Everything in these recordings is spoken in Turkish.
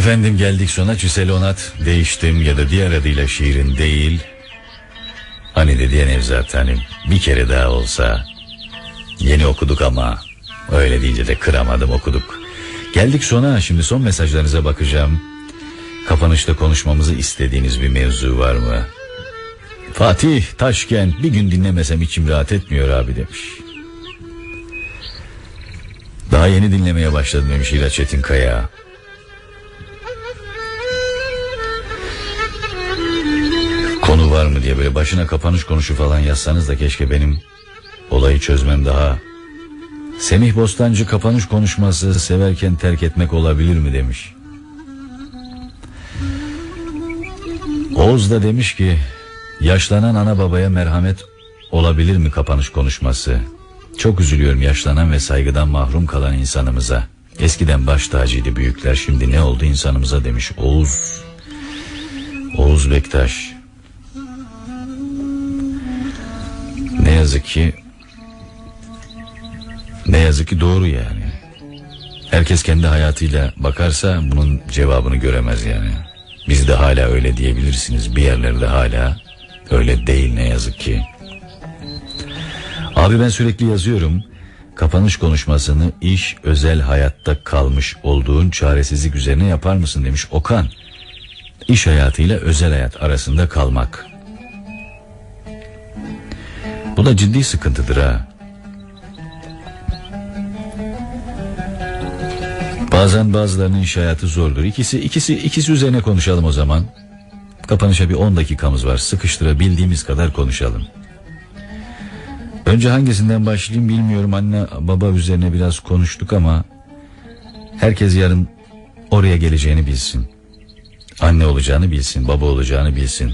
Efendim geldik sona Çiselonat değiştim ya da diğer adıyla şiirin değil. Hani dedi ya Nevzat Hanım bir kere daha olsa yeni okuduk ama öyle deyince de kıramadım okuduk. Geldik sona şimdi son mesajlarınıza bakacağım. Kapanışta konuşmamızı istediğiniz bir mevzu var mı? Fatih Taşkent bir gün dinlemesem içim rahat etmiyor abi demiş. Daha yeni dinlemeye başladım demiş İlaç Çetinkaya. Var mı diye böyle başına kapanış konuşu falan yazsanız da keşke benim olayı çözmem daha. Semih Bostancı kapanış konuşması severken terk etmek olabilir mi demiş. Oğuz da demiş ki yaşlanan ana babaya merhamet olabilir mi kapanış konuşması? Çok üzülüyorum yaşlanan ve saygıdan mahrum kalan insanımıza. Eskiden baş tacıydı büyükler şimdi ne oldu insanımıza demiş Oğuz. Oğuz Bektaş. Ne yazık ki ne yazık ki doğru yani. Herkes kendi hayatıyla bakarsa bunun cevabını göremez yani. Biz de hala öyle diyebilirsiniz. Bir yerlerde hala öyle değil ne yazık ki. Abi ben sürekli yazıyorum. Kapanış konuşmasını iş özel hayatta kalmış olduğun çaresizlik üzerine yapar mısın demiş Okan. İş hayatıyla özel hayat arasında kalmak. Bu da ciddi sıkıntıdır ha. Bazen bazılarının iş hayatı zordur. İkisi ikisi ikisi üzerine konuşalım o zaman. Kapanışa bir 10 dakikamız var. Sıkıştırabildiğimiz kadar konuşalım. Önce hangisinden başlayayım bilmiyorum. Anne baba üzerine biraz konuştuk ama herkes yarın oraya geleceğini bilsin. Anne olacağını bilsin, baba olacağını bilsin.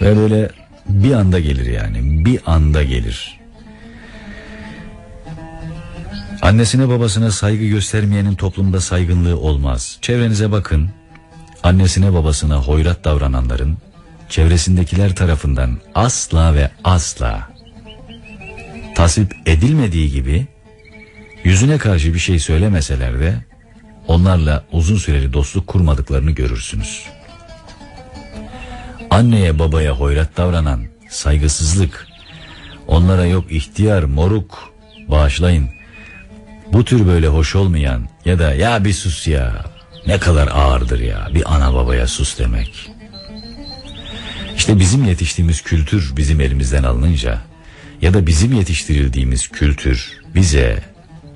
Ve böyle bir anda gelir yani. Bir anda gelir. Annesine babasına saygı göstermeyenin toplumda saygınlığı olmaz. Çevrenize bakın. Annesine babasına hoyrat davrananların çevresindekiler tarafından asla ve asla tasvip edilmediği gibi yüzüne karşı bir şey söylemeseler de onlarla uzun süreli dostluk kurmadıklarını görürsünüz. Anneye babaya hoyrat davranan saygısızlık, onlara yok ihtiyar, moruk, bağışlayın. Bu tür böyle hoş olmayan ya da ya bir sus ya ne kadar ağırdır ya bir ana babaya sus demek. İşte bizim yetiştiğimiz kültür bizim elimizden alınınca ya da bizim yetiştirildiğimiz kültür bize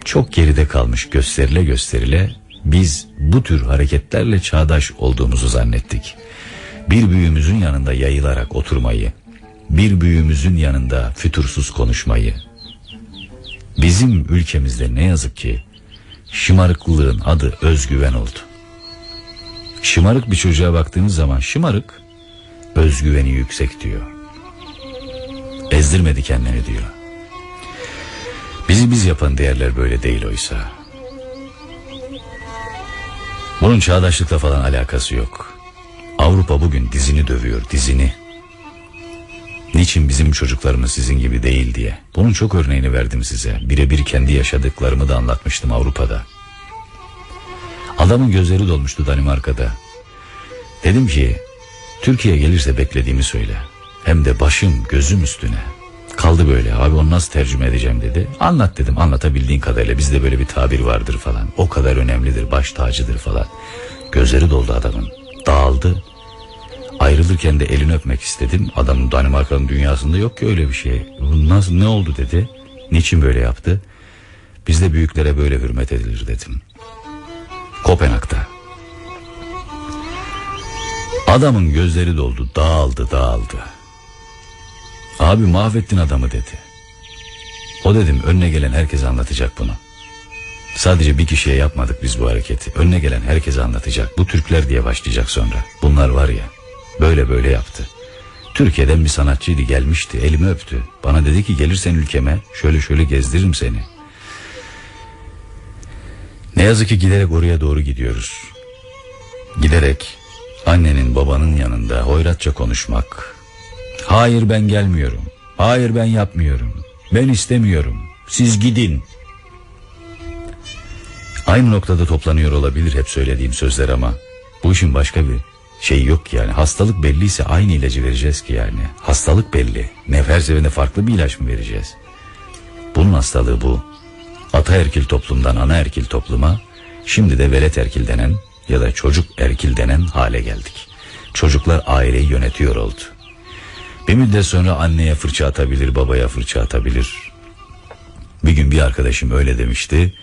çok geride kalmış gösterile gösterile biz bu tür hareketlerle çağdaş olduğumuzu zannettik. Bir büyüğümüzün yanında yayılarak oturmayı, bir büyüğümüzün yanında fütursuz konuşmayı. Bizim ülkemizde ne yazık ki şımarıklılığın adı özgüven oldu. Şımarık bir çocuğa baktığınız zaman şımarık özgüveni yüksek diyor. Ezdirmedi kendini diyor. Bizi biz yapan değerler böyle değil oysa. Bunun çağdaşlıkla falan alakası yok. Avrupa bugün dizini dövüyor, dizini. Niçin bizim çocuklarımız sizin gibi değil diye. Bunun çok örneğini verdim size. Birebir kendi yaşadıklarımı da anlatmıştım Avrupa'da. Adamın gözleri dolmuştu Danimarka'da. Dedim ki Türkiye gelirse beklediğimi söyle. Hem de başım gözüm üstüne. Kaldı böyle abi onu nasıl tercüme edeceğim dedi. Anlat dedim anlatabildiğin kadarıyla bizde böyle bir tabir vardır falan. O kadar önemlidir baş tacıdır falan. Gözleri doldu adamın. Dağıldı. Ayrılırken de elini öpmek istedim. Adamın Danimarka'nın dünyasında yok ki öyle bir şey. Nasıl ne oldu dedi. Niçin böyle yaptı? Bizde büyüklere böyle hürmet edilir dedim. Kopenhag'da. Adamın gözleri doldu, dağıldı, dağıldı. Abi mahvettin adamı dedi. O dedim önüne gelen herkese anlatacak bunu. Sadece bir kişiye yapmadık biz bu hareketi. Önüne gelen herkese anlatacak. Bu Türkler diye başlayacak sonra. Bunlar var ya böyle böyle yaptı. Türkiye'den bir sanatçıydı gelmişti elimi öptü. Bana dedi ki gelirsen ülkeme şöyle şöyle gezdiririm seni. Ne yazık ki giderek oraya doğru gidiyoruz. Giderek annenin babanın yanında hoyratça konuşmak. Hayır ben gelmiyorum. Hayır ben yapmıyorum. Ben istemiyorum. Siz gidin. Aynı noktada toplanıyor olabilir hep söylediğim sözler ama bu işin başka bir şey yok ki yani. Hastalık belliyse aynı ilacı vereceğiz ki yani. Hastalık belli. Ne her seferinde farklı bir ilaç mı vereceğiz? Bunun hastalığı bu. Ataerkil toplumdan anaerkil topluma şimdi de velet erkil denen ya da çocuk erkil denen hale geldik. Çocuklar aileyi yönetiyor oldu. Bir müddet sonra anneye fırça atabilir, babaya fırça atabilir. Bir gün bir arkadaşım öyle demişti.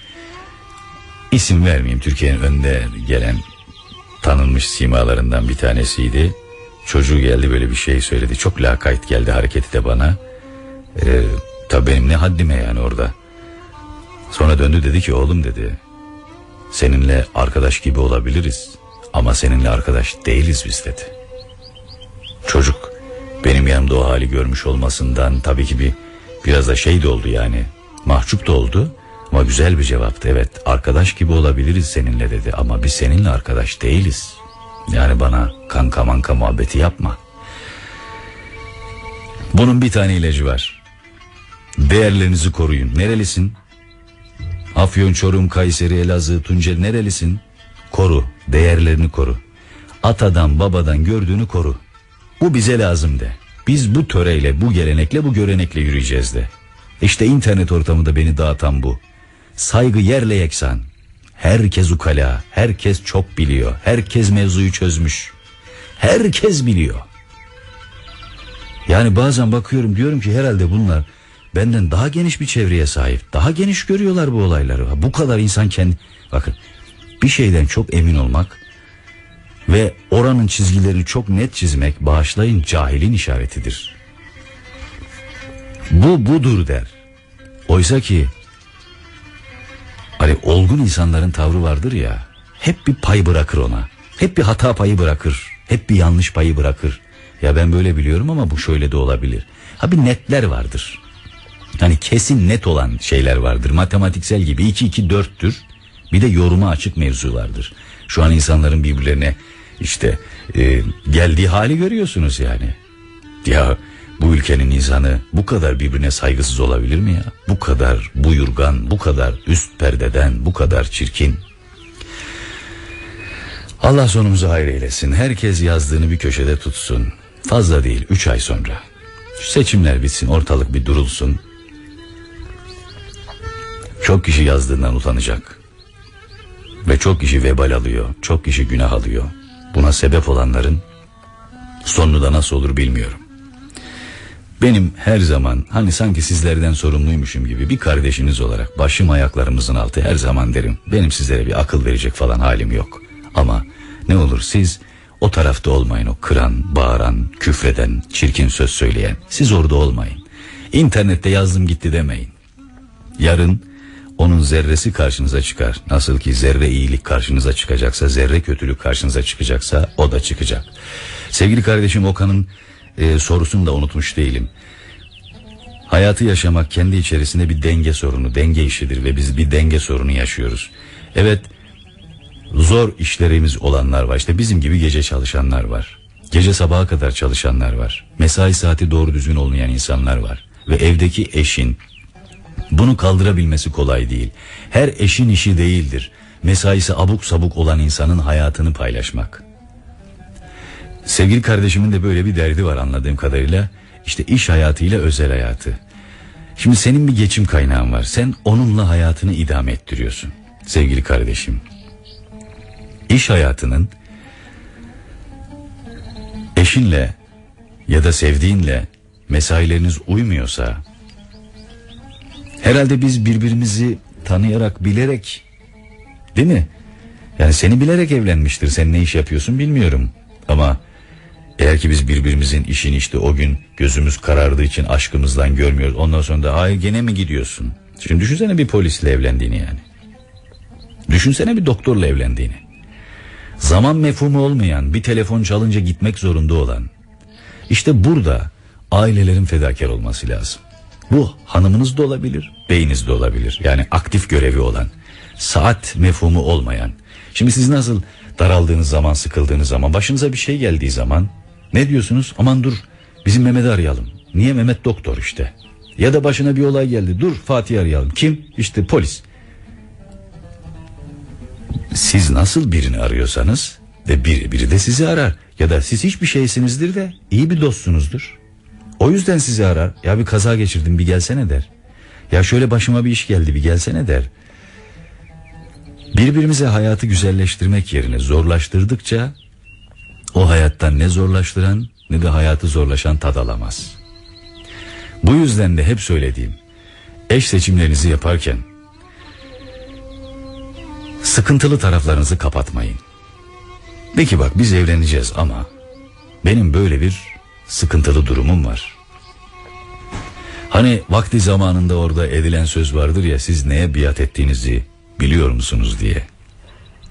İsim vermeyeyim Türkiye'nin önde gelen tanınmış simalarından bir tanesiydi. Çocuğu geldi böyle bir şey söyledi. Çok lakayt geldi hareketi de bana. Ee, tabii benim ne haddime yani orada. Sonra döndü dedi ki oğlum dedi. Seninle arkadaş gibi olabiliriz. Ama seninle arkadaş değiliz biz dedi. Çocuk benim yanımda o hali görmüş olmasından tabii ki bir biraz da şey de oldu yani. Mahcup da oldu. Ama güzel bir cevaptı. Evet arkadaş gibi olabiliriz seninle dedi. Ama biz seninle arkadaş değiliz. Yani bana kanka manka muhabbeti yapma. Bunun bir tane ilacı var. Değerlerinizi koruyun. Nerelisin? Afyon, Çorum, Kayseri, Elazığ, Tunceli nerelisin? Koru, değerlerini koru. Atadan babadan gördüğünü koru. Bu bize lazım de. Biz bu töreyle, bu gelenekle, bu görenekle yürüyeceğiz de. İşte internet ortamında beni dağıtan bu. Saygı yerle yeksan. Herkes ukala, herkes çok biliyor, herkes mevzuyu çözmüş. Herkes biliyor. Yani bazen bakıyorum diyorum ki herhalde bunlar benden daha geniş bir çevreye sahip. Daha geniş görüyorlar bu olayları. Bu kadar insan kendi... Bakın bir şeyden çok emin olmak ve oranın çizgilerini çok net çizmek bağışlayın cahilin işaretidir. Bu budur der. Oysa ki hani olgun insanların tavrı vardır ya hep bir pay bırakır ona. Hep bir hata payı bırakır. Hep bir yanlış payı bırakır. Ya ben böyle biliyorum ama bu şöyle de olabilir. Ha bir netler vardır. Hani kesin net olan şeyler vardır. Matematiksel gibi 2 2 4'tür. Bir de yoruma açık mevzulardır. Şu an insanların birbirlerine işte e, geldiği hali görüyorsunuz yani. Ya bu ülkenin insanı bu kadar birbirine saygısız olabilir mi ya? Bu kadar buyurgan, bu kadar üst perdeden, bu kadar çirkin. Allah sonumuzu hayır eylesin. Herkes yazdığını bir köşede tutsun. Fazla değil, üç ay sonra. Seçimler bitsin, ortalık bir durulsun. Çok kişi yazdığından utanacak. Ve çok kişi vebal alıyor, çok kişi günah alıyor. Buna sebep olanların sonu da nasıl olur bilmiyorum. Benim her zaman hani sanki sizlerden sorumluymuşum gibi bir kardeşiniz olarak başım ayaklarımızın altı her zaman derim. Benim sizlere bir akıl verecek falan halim yok. Ama ne olur siz o tarafta olmayın o kıran, bağıran, küfreden, çirkin söz söyleyen. Siz orada olmayın. İnternette yazdım gitti demeyin. Yarın onun zerresi karşınıza çıkar. Nasıl ki zerre iyilik karşınıza çıkacaksa, zerre kötülük karşınıza çıkacaksa o da çıkacak. Sevgili kardeşim Okan'ın e, sorusunu da unutmuş değilim. Hayatı yaşamak kendi içerisinde bir denge sorunu, denge işidir ve biz bir denge sorunu yaşıyoruz. Evet, zor işlerimiz olanlar var. İşte bizim gibi gece çalışanlar var. Gece sabaha kadar çalışanlar var. Mesai saati doğru düzgün olmayan insanlar var. Ve evdeki eşin bunu kaldırabilmesi kolay değil. Her eşin işi değildir. Mesaisi abuk sabuk olan insanın hayatını paylaşmak. Sevgili kardeşimin de böyle bir derdi var anladığım kadarıyla. İşte iş hayatıyla özel hayatı. Şimdi senin bir geçim kaynağın var. Sen onunla hayatını idame ettiriyorsun. Sevgili kardeşim. İş hayatının eşinle ya da sevdiğinle mesaileriniz uymuyorsa herhalde biz birbirimizi tanıyarak bilerek değil mi? Yani seni bilerek evlenmiştir. Sen ne iş yapıyorsun bilmiyorum. Ama eğer ki biz birbirimizin işini işte o gün gözümüz karardığı için aşkımızdan görmüyoruz. Ondan sonra da ay gene mi gidiyorsun? Şimdi düşünsene bir polisle evlendiğini yani. Düşünsene bir doktorla evlendiğini. Zaman mefhumu olmayan bir telefon çalınca gitmek zorunda olan. İşte burada ailelerin fedakar olması lazım. Bu hanımınız da olabilir, beyiniz de olabilir. Yani aktif görevi olan, saat mefhumu olmayan. Şimdi siz nasıl daraldığınız zaman, sıkıldığınız zaman, başınıza bir şey geldiği zaman ne diyorsunuz? Aman dur bizim Mehmet'i arayalım. Niye Mehmet doktor işte. Ya da başına bir olay geldi. Dur Fatih arayalım. Kim? İşte polis. Siz nasıl birini arıyorsanız ve biri, biri de sizi arar. Ya da siz hiçbir şeysinizdir de iyi bir dostsunuzdur. O yüzden sizi arar. Ya bir kaza geçirdim bir gelsene der. Ya şöyle başıma bir iş geldi bir gelsene der. Birbirimize hayatı güzelleştirmek yerine zorlaştırdıkça o hayattan ne zorlaştıran ne de hayatı zorlaşan tad alamaz. Bu yüzden de hep söylediğim eş seçimlerinizi yaparken sıkıntılı taraflarınızı kapatmayın. De ki bak biz evleneceğiz ama benim böyle bir sıkıntılı durumum var. Hani vakti zamanında orada edilen söz vardır ya siz neye biat ettiğinizi biliyor musunuz diye.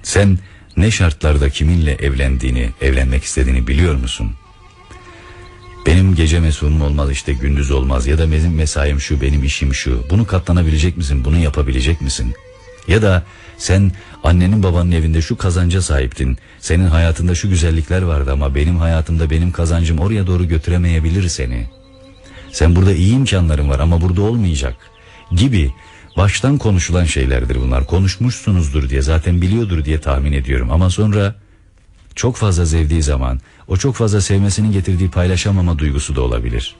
Sen ne şartlarda kiminle evlendiğini, evlenmek istediğini biliyor musun? Benim gece mesunum olmaz işte gündüz olmaz ya da benim mesaim şu benim işim şu. Bunu katlanabilecek misin? Bunu yapabilecek misin? Ya da sen annenin babanın evinde şu kazanca sahiptin. Senin hayatında şu güzellikler vardı ama benim hayatımda benim kazancım oraya doğru götüremeyebilir seni. Sen burada iyi imkanların var ama burada olmayacak gibi baştan konuşulan şeylerdir bunlar. Konuşmuşsunuzdur diye zaten biliyordur diye tahmin ediyorum ama sonra çok fazla sevdiği zaman o çok fazla sevmesinin getirdiği paylaşamama duygusu da olabilir.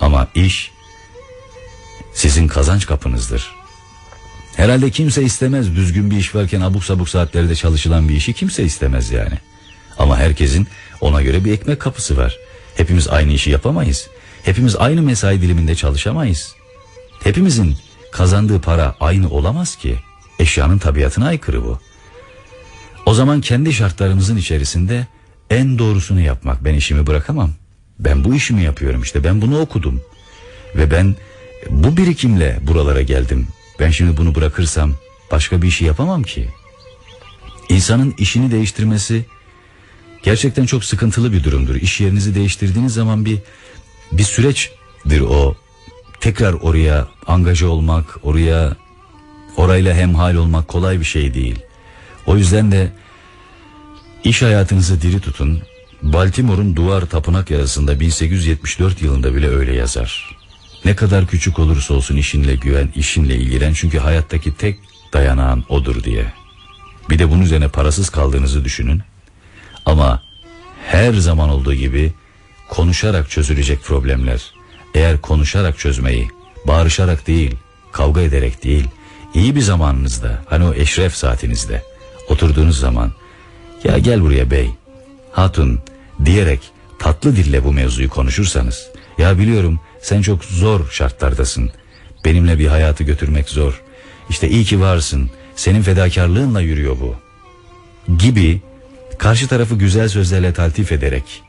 Ama iş sizin kazanç kapınızdır. Herhalde kimse istemez düzgün bir iş varken abuk sabuk saatlerde çalışılan bir işi kimse istemez yani. Ama herkesin ona göre bir ekmek kapısı var. Hepimiz aynı işi yapamayız. Hepimiz aynı mesai diliminde çalışamayız. Hepimizin kazandığı para aynı olamaz ki. Eşyanın tabiatına aykırı bu. O zaman kendi şartlarımızın içerisinde en doğrusunu yapmak. Ben işimi bırakamam. Ben bu işimi yapıyorum işte. Ben bunu okudum. Ve ben bu birikimle buralara geldim. Ben şimdi bunu bırakırsam başka bir işi yapamam ki. İnsanın işini değiştirmesi gerçekten çok sıkıntılı bir durumdur. İş yerinizi değiştirdiğiniz zaman bir bir süreçtir o. Tekrar oraya angaja olmak, oraya orayla hemhal olmak kolay bir şey değil. O yüzden de iş hayatınızı diri tutun. Baltimore'un duvar tapınak yazısında 1874 yılında bile öyle yazar. Ne kadar küçük olursa olsun işinle güven, işinle ilgilen çünkü hayattaki tek dayanağın odur diye. Bir de bunun üzerine parasız kaldığınızı düşünün. Ama her zaman olduğu gibi konuşarak çözülecek problemler. Eğer konuşarak çözmeyi, bağırışarak değil, kavga ederek değil, iyi bir zamanınızda, hani o eşref saatinizde oturduğunuz zaman ya gel buraya bey, hatun diyerek tatlı dille bu mevzuyu konuşursanız ya biliyorum sen çok zor şartlardasın. Benimle bir hayatı götürmek zor. İşte iyi ki varsın. Senin fedakarlığınla yürüyor bu. Gibi karşı tarafı güzel sözlerle taltif ederek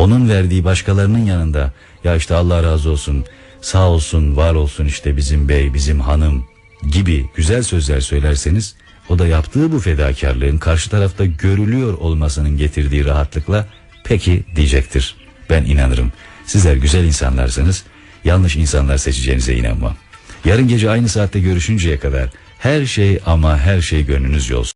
onun verdiği başkalarının yanında ya işte Allah razı olsun sağ olsun var olsun işte bizim bey bizim hanım gibi güzel sözler söylerseniz o da yaptığı bu fedakarlığın karşı tarafta görülüyor olmasının getirdiği rahatlıkla peki diyecektir. Ben inanırım. Sizler güzel insanlarsınız. Yanlış insanlar seçeceğinize inanmam. Yarın gece aynı saatte görüşünceye kadar her şey ama her şey gönlünüzce olsun.